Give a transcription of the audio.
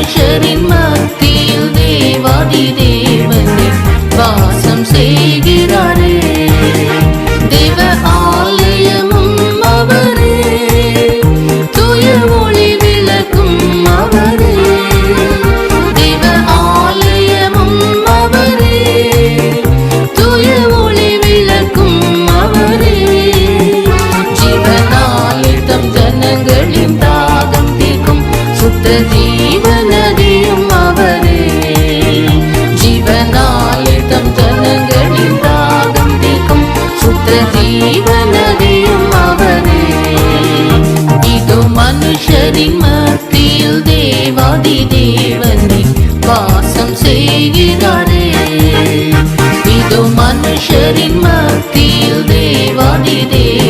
மனுஷரின் மத்தியில் தேவாதி தேவனே வாசம் செய்கிறாரே. தேவ ஆலயமும் அவரே தூய ஒளி விளக்கும் அவரே. தேவ ஆலயமும் அவரே தூய ஒளி விளக்கும் அவரே. ஜீவனாலே ஜனங்களின் தாகம் தீர்க்கும் சுத்த மனுஷரின் மத்தியில் தேவாதி தேவனை வாசம் செய்கிறாரே இதோ மனுஷரின் மத்தியில் தேவாதி தேவ